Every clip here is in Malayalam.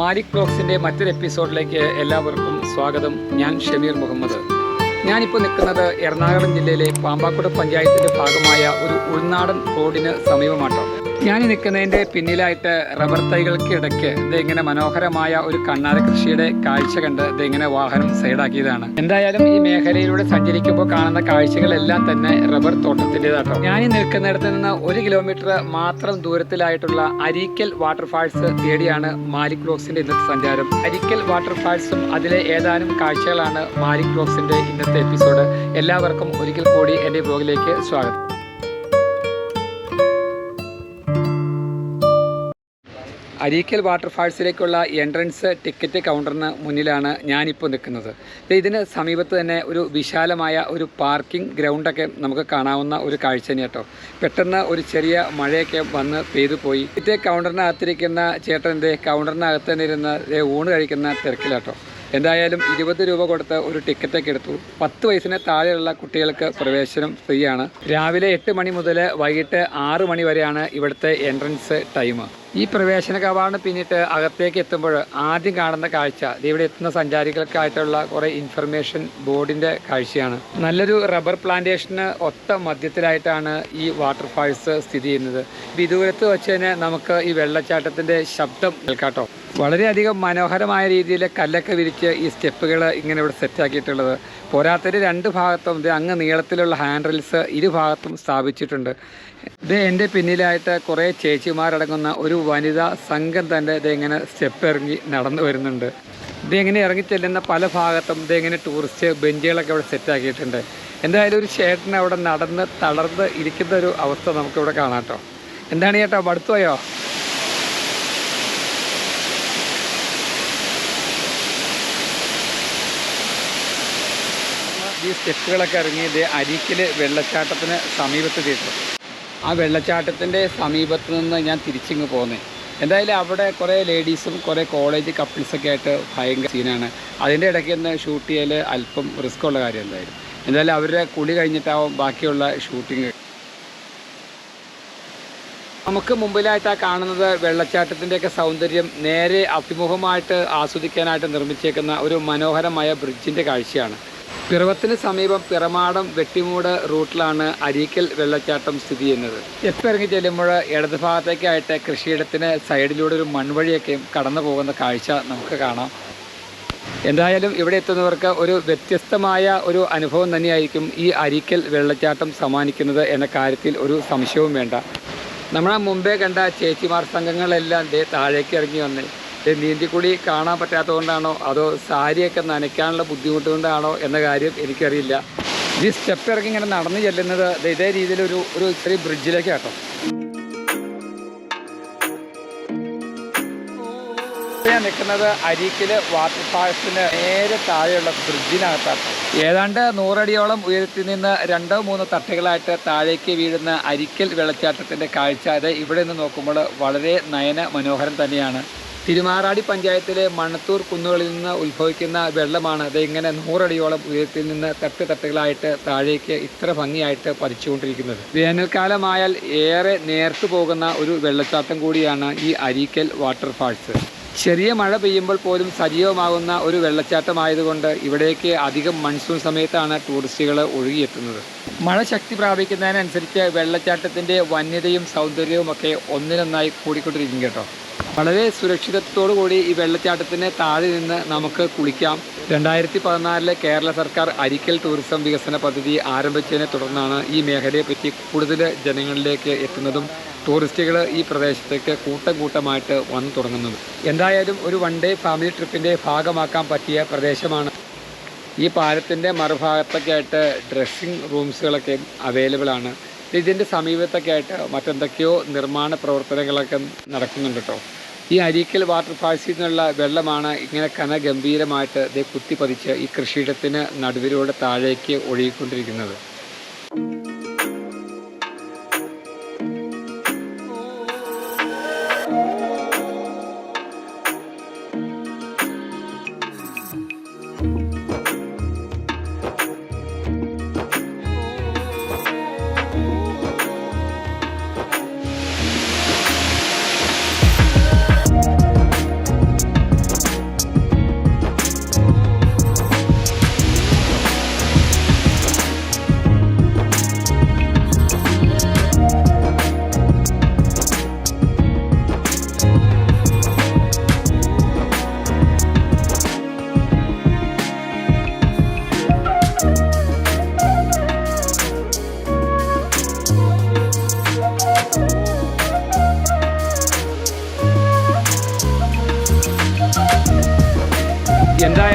മാലിക് ബ്ലോഗ്സിന്റെ മറ്റൊരു എപ്പിസോഡിലേക്ക് എല്ലാവർക്കും സ്വാഗതം. ഞാൻ ഷമീർ മുഹമ്മദ്. ഞാനിപ്പോൾ നിൽക്കുന്നത് എറണാകുളം ജില്ലയിലെ പാമ്പാക്കുട പഞ്ചായത്തിന്റെ ഭാഗമായ ഒരു ഉൾനാടൻ റോഡിന് സമീപമാട്ടോ. ഞാൻ നിൽക്കുന്നതിന്റെ പിന്നിലായിട്ട് റബ്ബർ തൈകൾക്കിടയ്ക്ക് ഇങ്ങനെ മനോഹരമായ ഒരു കണ്ണാര കൃഷിയുടെ കാഴ്ച കണ്ട് ഇങ്ങനെ വാഹനം സൈഡാക്കിയതാണ്. എന്തായാലും ഈ മേഖലയിലൂടെ സഞ്ചരിക്കുമ്പോൾ കാണുന്ന കാഴ്ചകളെല്ലാം തന്നെ റബ്ബർ തോട്ടത്തിന്റെതാട്ടോ. ഞാൻ നിൽക്കുന്നിടത്ത് നിന്ന് ഒരു കിലോമീറ്റർ മാത്രം ദൂരത്തിലായിട്ടുള്ള അരീക്കൽ വാട്ടർഫാൾസ് തേടിയാണ് മാലിക് ബ്ലോക്സിന്റെ ഇന്നത്തെ സഞ്ചാരം. അരിക്കൽ വാട്ടർഫാൾസും അതിലെ ഏതാനും കാഴ്ചകളാണ് മാലിക് ബ്ലോക്സിന്റെ ഇന്നത്തെ എപ്പിസോഡ്. എല്ലാവർക്കും ഒരിക്കൽ കൂടി എന്റെ ബ്ലോഗിലേക്ക് സ്വാഗതം. അരീക്കൽ വാട്ടർഫാൾസിലേക്കുള്ള എൻട്രൻസ് ടിക്കറ്റ് കൗണ്ടറിന് മുന്നിലാണ് ഞാനിപ്പോൾ നിൽക്കുന്നത്. ഇതിന് സമീപത്ത് തന്നെ ഒരു വിശാലമായ ഒരു പാർക്കിംഗ് ഗ്രൗണ്ടൊക്കെ നമുക്ക് കാണാവുന്ന ഒരു കാഴ്ച തന്നെ കേട്ടോ പെട്ടെന്ന് ഒരു ചെറിയ മഴയൊക്കെ വന്ന് പെയ്തു പോയി. ഇതേ കൗണ്ടറിനകത്തിരിക്കുന്ന ചേട്ടന്റെ കൗണ്ടറിനകത്ത് തന്നെ ഇരുന്ന് ഊണ് കഴിക്കുന്ന തിരക്കിലാട്ടോ എന്തായാലും ഇരുപത് രൂപ കൊടുത്ത് ഒരു ടിക്കറ്റൊക്കെ എടുത്തു. പത്ത് വയസ്സിന് താഴെയുള്ള കുട്ടികൾക്ക് പ്രവേശനം ഫ്രീ ആണ് രാവിലെ എട്ട് മണി മുതൽ വൈകിട്ട് ആറ് മണി വരെയാണ് ഇവിടുത്തെ എൻട്രൻസ് ടൈം ഈ പ്രവേശന കവാടം പിന്നിട്ട് അകത്തേക്ക് എത്തുമ്പോൾ ആദ്യം കാണുന്ന കാഴ്ച ഇവിടെ എത്തുന്ന സഞ്ചാരികൾക്കായിട്ടുള്ള കുറേ ഇൻഫർമേഷൻ ബോർഡിന്റെ കാഴ്ചയാണ്. നല്ലൊരു റബ്ബർ പ്ലാന്റേഷന് ഒത്ത മധ്യത്തിലായിട്ടാണ് ഈ വാട്ടർഫാൾസ് സ്ഥിതി ചെയ്യുന്നത്. വിദൂരത്ത് വെച്ച് തന്നെ നമുക്ക് ഈ വെള്ളച്ചാട്ടത്തിന്റെ ശബ്ദം കേൾക്കാട്ടോ. വളരെയധികം മനോഹരമായ രീതിയിൽ കല്ലൊക്കെ വിരിച്ച് ഈ സ്റ്റെപ്പുകൾ ഇങ്ങനെ ഇവിടെ സെറ്റാക്കിയിട്ടുള്ളത് പോരാത്തൊരു രണ്ട് ഭാഗത്തും അങ്ങ് നീളത്തിലുള്ള ഹാൻഡ്രിൽസ് ഇരുഭാഗത്തും സ്ഥാപിച്ചിട്ടുണ്ട്. ഇത് എന്റെ പിന്നിലായിട്ട് കുറേ ചേച്ചിമാരടങ്ങുന്ന ഒരു വനിതാ സംഘം തന്നെ ഇത് ഇങ്ങനെ സ്റ്റെപ്പ് ഇറങ്ങി നടന്നു വരുന്നുണ്ട്. ഇതെങ്ങനെ ഇറങ്ങി ചെല്ലുന്ന പല ഭാഗത്തും ഇതെങ്ങനെ ടൂറിസ്റ്റ് ബെഞ്ചുകളൊക്കെ ഇവിടെ സെറ്റാക്കിയിട്ടുണ്ട് എന്തായാലും ഒരു ചേട്ടൻ അവിടെ നടന്ന് തളർന്ന് ഇരിക്കുന്ന ഒരു അവസ്ഥ നമുക്കിവിടെ കാണാം കേട്ടോ. എന്താണ് ചേട്ടാ മടുത്തുപോയോ ഈ സ്റ്റെപ്പുകളൊക്കെ ഇറങ്ങി ഇത് അരിക്കൽ വെള്ളച്ചാട്ടത്തിന് സമീപത്ത് തീർത്തു ആ വെള്ളച്ചാട്ടത്തിന്റെ സമീപത്ത് നിന്ന് ഞാൻ തിരിച്ചിങ്ങ് പോന്നേ. എന്തായാലും അവിടെ കുറേ ലേഡീസും കുറേ കോളേജ് കപ്പിൾസൊക്കെ ആയിട്ട് ഭയങ്കര സീനാണ് അതിന്റെ ഇടയ്ക്ക് നിന്ന് ഷൂട്ട് ചെയ്യൽ അല്പം റിസ്ക് ഉള്ള കാര്യം എന്തായാലും. എന്തായാലും അവരുടെ കുളി കഴിഞ്ഞിട്ടാവും ബാക്കിയുള്ള ഷൂട്ടിങ് നമുക്ക് മുമ്പിലായിട്ട് ആ കാണുന്നത് വെള്ളച്ചാട്ടത്തിന്റെയൊക്കെ സൗന്ദര്യം നേരെ അഭിമുഖമായിട്ട് ആസ്വദിക്കാനായിട്ട് നിർമ്മിച്ചേക്കുന്ന ഒരു മനോഹരമായ ബ്രിഡ്ജിന്റെ കാഴ്ചയാണ്. പിറവത്തിന് സമീപം പിറമാടം വെട്ടിമൂട് റൂട്ടിലാണ് അരീക്കൽ വെള്ളച്ചാട്ടം സ്ഥിതി ചെയ്യുന്നത്. എപ്പിറങ്ങി ചെല്ലുമ്പോൾ ഇടത് ഭാഗത്തേക്കായിട്ട് കൃഷിയിടത്തിന് സൈഡിലൂടെ ഒരു മൺവഴിയൊക്കെ കടന്നു പോകുന്ന കാഴ്ച നമുക്ക് കാണാം. എന്തായാലും ഇവിടെ എത്തുന്നവർക്ക് ഒരു വ്യത്യസ്തമായ ഒരു അനുഭവം തന്നെയായിരിക്കും ഈ അരീക്കൽ വെള്ളച്ചാട്ടം സമ്മാനിക്കുന്നത് എന്ന കാര്യത്തിൽ ഒരു സംശയവും വേണ്ട. നമ്മളാ മുമ്പേ കണ്ട ചേച്ചിമാർ സംഘങ്ങളെല്ലാം ദേ താഴേക്ക് ഇറങ്ങി വന്ന് നീന്തിക്കുടി കാണാൻ പറ്റാത്തതുകൊണ്ടാണോ? അതോ സാരിയൊക്കെ നനയ്ക്കാനുള്ള ബുദ്ധിമുട്ട് കൊണ്ടാണോ എന്ന കാര്യം എനിക്കറിയില്ല. ഈ സ്റ്റെപ്പ് ഇറക്കി ഇങ്ങനെ നടന്നു ചെല്ലുന്നത് ഇതേ രീതിയിലൊരു ഒരു ചെറിയ ബ്രിഡ്ജിലേക്കാട്ടോ ഞാൻ നിൽക്കുന്നത് അരീക്കിൽ വാട്ടർഫാൾസിന് നേരെ താഴെയുള്ള ബ്രിഡ്ജിനകത്താണ് ഏതാണ്ട് നൂറടിയോളം ഉയരത്തിൽ നിന്ന് രണ്ടോ മൂന്നോ തട്ടുകളായിട്ട് താഴേക്ക് വീഴുന്ന അരിക്കൽ വെള്ളച്ചാട്ടത്തിന്റെ കാഴ്ച അത് ഇവിടെ നിന്ന് നോക്കുമ്പോൾ വളരെ നയന മനോഹരം തന്നെയാണ്. തിരുമാറാടി പഞ്ചായത്തിലെ മണത്തൂർ കുന്നുകളിൽ നിന്ന് ഉത്ഭവിക്കുന്ന വെള്ളമാണ്. അത് ഇങ്ങനെ നൂറടിയോളം ഉയരത്തിൽ നിന്ന് തട്ട് തട്ടുകളായിട്ട് താഴേക്ക് ഇത്ര ഭംഗിയായിട്ട് പതിച്ചുകൊണ്ടിരിക്കുന്നത്. വേനൽക്കാലമായാൽ ഏറെ നേർത്തു പോകുന്ന ഒരു വെള്ളച്ചാട്ടം കൂടിയാണ് ഈ അരീക്കൽ വാട്ടർഫാൾസ്. ചെറിയ മഴ പെയ്യുമ്പോൾ പോലും സജീവമാകുന്ന ഒരു വെള്ളച്ചാട്ടമായതുകൊണ്ട് ഇവിടേക്ക് അധികം മൺസൂൺ സമയത്താണ് ടൂറിസ്റ്റുകൾ ഒഴുകിയെത്തുന്നത്. മഴ ശക്തി പ്രാപിക്കുന്നതിനനുസരിച്ച് വെള്ളച്ചാട്ടത്തിന്റെ വന്യതയും സൗന്ദര്യവും ഒക്കെ ഒന്നിനൊന്നായി കൂടിക്കൊണ്ടിരിക്കും കേട്ടോ. വളരെ സുരക്ഷിതത്തോടു കൂടി ഈ വെള്ളച്ചാട്ടത്തിന് താഴെ നിന്ന് നമുക്ക് കുളിക്കാം. രണ്ടായിരത്തി പതിനാലിലെ കേരള സർക്കാർ അരിക്കൽ ടൂറിസം വികസന പദ്ധതി ആരംഭിച്ചതിനെ തുടർന്നാണ് ഈ മേഖലയെപ്പറ്റി കൂടുതൽ ജനങ്ങളിലേക്ക് എത്തുന്നതും ടൂറിസ്റ്റുകൾ ഈ പ്രദേശത്തേക്ക് കൂട്ടം കൂട്ടമായിട്ട് വന്നു തുടങ്ങുന്നത്. എന്തായാലും ഒരു വൺ ഡേ ഫാമിലി ട്രിപ്പിന്റെ ഭാഗമാക്കാൻ പറ്റിയ പ്രദേശമാണ്. ഈ പാലത്തിന്റെ മറുഭാഗത്തൊക്കെ ആയിട്ട് ഡ്രസ്സിംഗ് റൂംസുകളൊക്കെ അവൈലബിൾ ആണ്. ഇതിന്റെ സമീപത്തൊക്കെ ആയിട്ട് മറ്റെന്തൊക്കെയോ നിർമ്മാണ പ്രവർത്തനങ്ങളൊക്കെ നടക്കുന്നുണ്ട് കേട്ടോ ഈ അരീക്കൽ വാട്ടർഫാൾസിൽ നിന്നുള്ള വെള്ളമാണ് ഇങ്ങനെ കനഗംഭീരമായിട്ട് ഇതേ കുത്തിപ്പതിച്ച് ഈ കൃഷിയിടത്തിന് നടുവിലൂടെ താഴേക്ക് ഒഴുകിക്കൊണ്ടിരിക്കുന്നത്.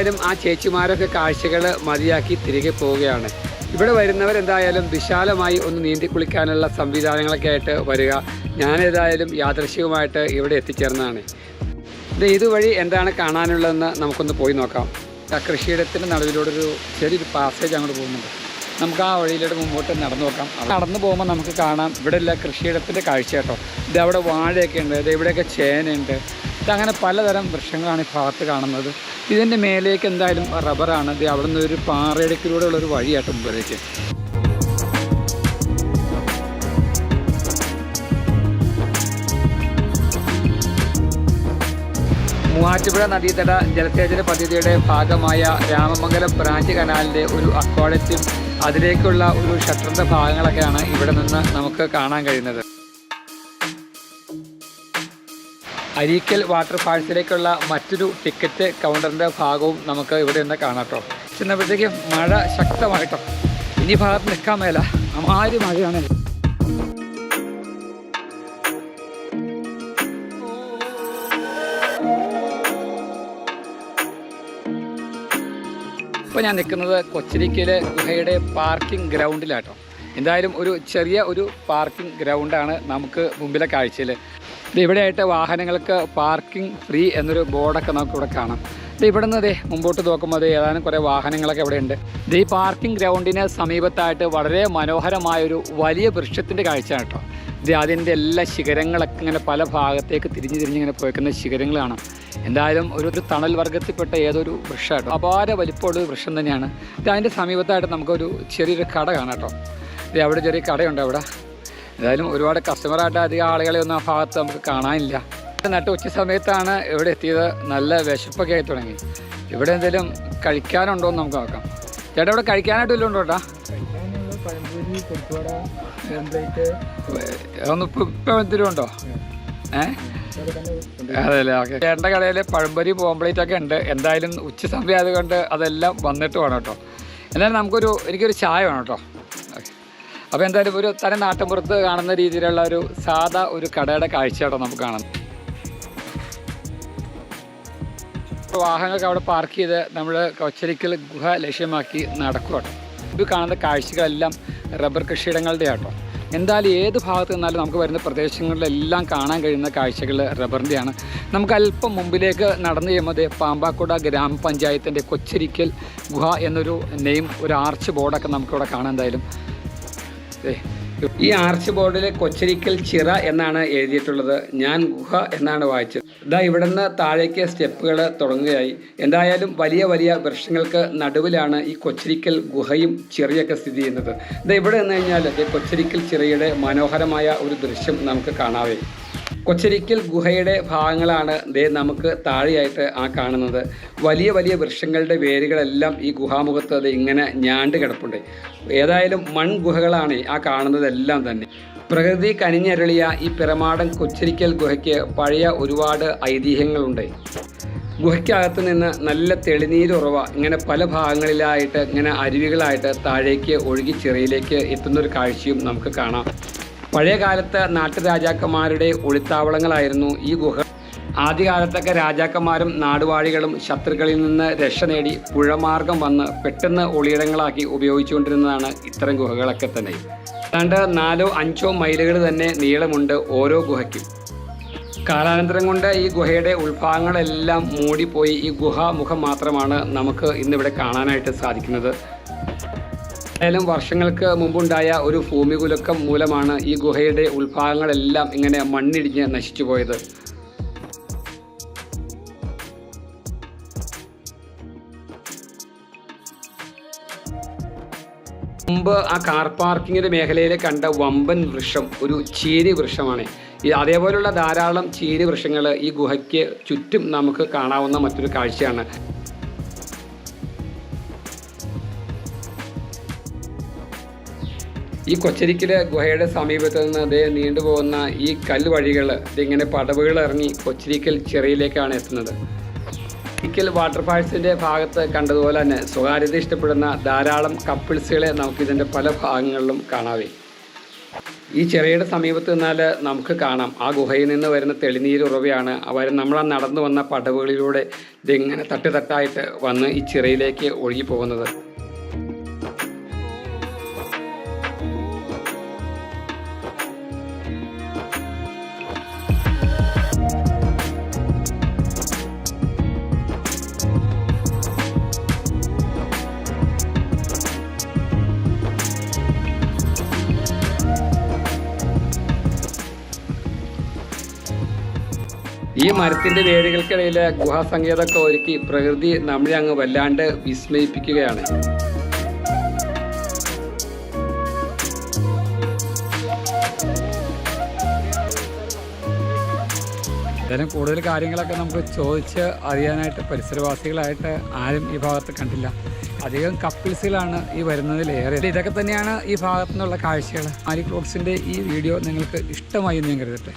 എന്തായാലും ആ ചേച്ചിമാരൊക്കെ കാഴ്ചകൾ മതിയാക്കി തിരികെ പോവുകയാണ്. ഇവിടെ വരുന്നവർ എന്തായാലും വിശാലമായി ഒന്ന് നീന്തി കുളിക്കാനുള്ള സംവിധാനങ്ങളൊക്കെ ആയിട്ട് വരിക. ഞാനേതായാലും യാദൃശികമായിട്ട് ഇവിടെ എത്തിച്ചേർന്നതാണ്. ഇത് ഇതുവഴി എന്താണ് കാണാനുള്ളതെന്ന് നമുക്കൊന്ന് പോയി നോക്കാം. ആ കൃഷിയിടത്തിന്റെ നടുവിലൂടെ ഒരു ചെറിയൊരു പാസേജ് അങ്ങോട്ട് പോകുന്നുണ്ട്. നമുക്ക് ആ വഴിയിലൂടെ മുമ്പോട്ട് നടന്നു നോക്കാം. നടന്നു പോകുമ്പോൾ നമുക്ക് കാണാം ഇവിടെ ഇല്ല കൃഷിയിടത്തിന്റെ കാഴ്ച കേട്ടോ. ഇത് അവിടെ വാഴയൊക്കെ ഉണ്ട്. ഇത് ഇവിടെയൊക്കെ ചേനയുണ്ട്. ഇതങ്ങനെ പലതരം വൃക്ഷങ്ങളാണ് ഈ ഭാഗത്ത് കാണുന്നത്. ഇതിന്റെ മേലേക്ക് എന്തായാലും റബ്ബറാണ്. ഇത് അവിടെ നിന്ന് ഒരു പാറയിടക്കിലൂടെ ഉള്ളൊരു വഴിയാട്ടോ മുമ്പിലേക്ക് മൂവാറ്റുപുഴ നദീതട ജലസേചന പദ്ധതിയുടെ ഭാഗമായ രാമമംഗലം ബ്രാഞ്ച് കനാലിന്റെ ഒരു അക്വാഡറ്റും അതിലേക്കുള്ള ഒരു ഷട്ടറിന്റെ ഭാഗങ്ങളൊക്കെയാണ് ഇവിടെ നിന്ന് നമുക്ക് കാണാൻ കഴിയുന്നത്. അരീക്കൽ വാട്ടർഫാൾസിലേക്കുള്ള മറ്റൊരു ടിക്കറ്റ് കൗണ്ടറിന്റെ ഭാഗവും നമുക്ക് ഇവിടെ നിന്ന് കാണാം കേട്ടോ ചെന്നപ്പോഴത്തേക്ക് മഴ ശക്തമായിട്ടോ. ഇനി ഭാഗത്ത് നിൽക്കാൻ മേല. അമാരി മഴയാണ് ഇപ്പോൾ ഞാൻ നിൽക്കുന്നത് കൊച്ചിരിക്കയിലെ ഗുഹയുടെ പാർക്കിംഗ് ഗ്രൗണ്ടിലാട്ടോ. എന്തായാലും ഒരു ചെറിയ ഒരു പാർക്കിംഗ് ഗ്രൗണ്ടാണ് നമുക്ക് മുമ്പിലെ കാഴ്ചയിൽ ഇവിടെയായിട്ട് വാഹനങ്ങൾക്ക് പാർക്കിംഗ് ഫ്രീ എന്നൊരു ബോർഡൊക്കെ നമുക്ക് ഇവിടെ കാണാം. ഇത് നിന്ന് ദേ മുമ്പോട്ട് നോക്കുമ്പോൾ ഏതാനും കുറേ വാഹനങ്ങളൊക്കെ ഇവിടെ ഉണ്ട്. ഇത് ഈ പാർക്കിംഗ് ഗ്രൗണ്ടിന് സമീപത്തായിട്ട് വളരെ മനോഹരമായൊരു വലിയ വൃക്ഷത്തിന്റെ കാഴ്ചയാണ് കേട്ടോ. ഇത് അതിന്റെ എല്ലാ ശിഖരങ്ങളൊക്കെ ഇങ്ങനെ പല ഭാഗത്തേക്ക് തിരിഞ്ഞ് തിരിഞ്ഞ് ഇങ്ങനെ പോയിക്കുന്ന ശിഖരങ്ങളാണ്. എന്തായാലും ഒരു ഒരു തണൽ വർഗത്തിൽപ്പെട്ട ഏതൊരു വൃക്ഷമായിട്ടോ അപാര വലിപ്പമുള്ള ഒരു വൃക്ഷം തന്നെയാണ്. ഇത് അതിന്റെ സമീപത്തായിട്ട് നമുക്കൊരു ചെറിയൊരു കട കാണാം കേട്ടോ. ഇത് അവിടെ ചെറിയ കടയുണ്ട് അവിടെ. എന്തായാലും ഒരുപാട് കസ്റ്റമറായിട്ട് അധികം ആളുകളെ ഒന്നും ആ ഭാഗത്ത് നമുക്ക് കാണാനില്ല. നട്ട് ഉച്ച സമയത്താണ് ഇവിടെ എത്തിയത്. നല്ല വിശപ്പൊക്കെ ആയി തുടങ്ങി. ഇവിടെ എന്തെങ്കിലും കഴിക്കാനുണ്ടോ എന്ന് നമുക്ക് നോക്കാം. ചേട്ടാ ഇവിടെ കഴിക്കാനായിട്ട് വല്ലതും ഉണ്ടോ ചേട്ടാ? ഒന്ന് ഇപ്പം എന്തെങ്കിലും ഉണ്ടോ? ഏ? അതെല്ലേ ഓക്കെ. ചേട്ടന്റെ കടയിൽ പഴംപൊരി പോംപ്ലേറ്റ് ഒക്കെ ഉണ്ട്. എന്തായാലും ഉച്ച സമയം ആയതുകൊണ്ട് അതെല്ലാം വന്നിട്ട് വേണം കേട്ടോ. എന്തായാലും നമുക്കൊരു എനിക്കൊരു ചായ വേണം കേട്ടോ. അപ്പോൾ എന്തായാലും ഒരു തന്നെ നാട്ടിൻപുറത്ത് കാണുന്ന രീതിയിലുള്ള ഒരു സാധാ ഒരു കടയുടെ കാഴ്ച കേട്ടോ നമുക്ക് കാണാം വാഹനങ്ങളൊക്കെ അവിടെ പാർക്ക് ചെയ്ത് നമ്മൾ കൊച്ചരിക്കൽ ഗുഹ ലക്ഷ്യമാക്കി നടക്കുകയാണ് ഇത് കാണുന്ന കാഴ്ചകളെല്ലാം റബ്ബർ കൃഷിയിടങ്ങളുടെ ആട്ടോ. എന്തായാലും ഏത് ഭാഗത്ത് നിന്നാലും നമുക്ക് വരുന്ന പ്രദേശങ്ങളിലെല്ലാം കാണാൻ കഴിയുന്ന കാഴ്ചകൾ റബ്ബറിന്റെയാണ് നമുക്ക് അല്പം മുമ്പിലേക്ക് നടന്നു ചെയ്യുമ്പോൾ പാമ്പാക്കുട ഗ്രാമപഞ്ചായത്തിന്റെ കൊച്ചരിക്കൽ ഗുഹ എന്നൊരു നെയിം ഒരു ആർച്ച് ബോർഡൊക്കെ നമുക്കിവിടെ കാണാൻ എന്തായാലും ഈ ആർച്ച് ബോർഡിൽ കൊച്ചരിക്കൽ ചിറ എന്നാണ് എഴുതിയിട്ടുള്ളത്. ഞാൻ ഗുഹ എന്നാണ് വായിച്ചത്. ഇതാ ഇവിടുന്ന് താഴേക്ക് സ്റ്റെപ്പുകൾ തുടങ്ങുകയായി. എന്തായാലും വലിയ വലിയ വൃക്ഷങ്ങൾക്ക് നടുവിലാണ് ഈ കൊച്ചരിക്കൽ ഗുഹയും ചിറയൊക്കെ സ്ഥിതി ചെയ്യുന്നത്. ഇതാ ഇവിടെ നിന്ന് കഴിഞ്ഞാൽ കൊച്ചരിക്കൽ ചിറയുടെ മനോഹരമായ ഒരു ദൃശ്യം നമുക്ക് കാണാവേ. കൊച്ചരിക്കൽ ഗുഹയുടെ ഭാഗങ്ങളാണ് ദേ നമുക്ക് താഴെയായിട്ട് ആ കാണുന്നത്. വലിയ വലിയ വൃക്ഷങ്ങളുടെ വേരുകളെല്ലാം ഈ ഗുഹാമുഖത്ത് അത് ഇങ്ങനെ ഞാണ്ട് കിടപ്പുണ്ട്. ഏതായാലും മൺഗുഹകളാണ് ആ കാണുന്നതെല്ലാം തന്നെ. പ്രകൃതി കനിഞ്ഞരളിയ ഈ പിറമാടൻ കൊച്ചരിക്കൽ ഗുഹയ്ക്ക് പഴയ ഒരുപാട് ഐതിഹ്യങ്ങളുണ്ട്. ഗുഹയ്ക്കകത്ത് നിന്ന് നല്ല തെളിനീരുറവ ഇങ്ങനെ പല ഭാഗങ്ങളിലായിട്ട് ഇങ്ങനെ അരുവികളായിട്ട് താഴേക്ക് ഒഴുകി ചിറയിലേക്ക് എത്തുന്നൊരു കാഴ്ചയും നമുക്ക് കാണാം. പഴയ കാലത്ത് നാട്ടുരാജാക്കന്മാരുടെ ഒളിത്താവളങ്ങളായിരുന്നു ഈ ഗുഹ. ആദ്യകാലത്തൊക്കെ രാജാക്കന്മാരും നാടുവാഴികളും ശത്രുക്കളിൽ നിന്ന് രക്ഷ നേടി പുഴമാർഗം വന്ന് പെട്ടെന്ന് ഒളിയിടങ്ങളാക്കി ഉപയോഗിച്ചുകൊണ്ടിരുന്നതാണ് ഇത്തരം ഗുഹകളൊക്കെ തന്നെ. ഏതാണ്ട് നാലോ അഞ്ചോ മൈലുകൾ തന്നെ നീളമുണ്ട് ഓരോ ഗുഹയ്ക്കും. കാലാനന്തരം കൊണ്ട് ഈ ഗുഹയുടെ ഉൾഭാഗങ്ങളെല്ലാം മൂടിപ്പോയി ഈ ഗുഹാമുഖം മാത്രമാണ് നമുക്ക് ഇന്നിവിടെ കാണാനായിട്ട് സാധിക്കുന്നത്. ഏതായാലും വർഷങ്ങൾക്ക് മുമ്പുണ്ടായ ഒരു ഭൂമികുലുക്കം മൂലമാണ് ഈ ഗുഹയുടെ ഉൾഭാഗങ്ങളെല്ലാം ഇങ്ങനെ മണ്ണിടിഞ്ഞ് നശിച്ചു പോയത്. മുമ്പ് ആ കാർ പാർക്കിങ്ങിന്റെ മേഖലയിൽ കണ്ട വമ്പൻ വൃക്ഷം ഒരു ചീരി വൃക്ഷമാണ്. ഈ അതേപോലുള്ള ധാരാളം ചീരി വൃക്ഷങ്ങൾ ഈ ഗുഹയ്ക്ക് ചുറ്റും നമുക്ക് കാണാവുന്ന മറ്റൊരു കാഴ്ചയാണ്. ഈ കൊച്ചരിക്കിലെ ഗുഹയുടെ സമീപത്ത് നിന്ന് അതേ നീണ്ടുപോകുന്ന ഈ കല്ലുവഴികൾ ഇതിങ്ങനെ പടവുകൾ ഇറങ്ങി കൊച്ചരിക്കൽ ചെറിയിലേക്കാണ് എത്തുന്നത്. ഒരിക്കൽ വാട്ടർഫാൾസിന്റെ ഭാഗത്ത് കണ്ടതുപോലെ തന്നെ സ്വകാര്യത ഇഷ്ടപ്പെടുന്ന ധാരാളം കപ്പിൾസുകളെ നമുക്കിതിന്റെ പല ഭാഗങ്ങളിലും കാണാവേ. ഈ ചെറിയുടെ സമീപത്ത് നിന്നാൽ നമുക്ക് കാണാം. ആ ഗുഹയിൽ നിന്ന് വരുന്ന തെളിനീരുറവയാണ് അവർ നമ്മൾ നടന്നു വന്ന പടവുകളിലൂടെ ഇതിങ്ങനെ തട്ടുതട്ടായിട്ട് വന്ന് ഈ ചിറയിലേക്ക് ഒഴുകി പോകുന്നത്. ഈ മരത്തിന്റെ വേരുകൾക്കിടയിൽ ഗുഹാസങ്കേതമൊക്കെ ഒരുക്കി പ്രകൃതി നമ്മളെ അങ്ങ് വല്ലാണ്ട് വിസ്മയിപ്പിക്കുകയാണ്. ഇതിനും കൂടുതൽ കാര്യങ്ങളൊക്കെ നമുക്ക് ചോദിച്ച് അറിയാനായിട്ട് പരിസരവാസികളായിട്ട് ആരും ഈ ഭാഗത്ത് കണ്ടില്ല. അധികം കപ്പിൾസിലാണ് ഈ വരുന്നതിലേറെ ഇതൊക്കെ തന്നെയാണ് ഈ ഭാഗത്തു നിന്നുള്ള കാഴ്ചകൾ. ആരി ക്ലോക്സിന്റെ ഈ വീഡിയോ നിങ്ങൾക്ക് ഇഷ്ടമായി എന്ന് ഞാൻ കരുതട്ടെ.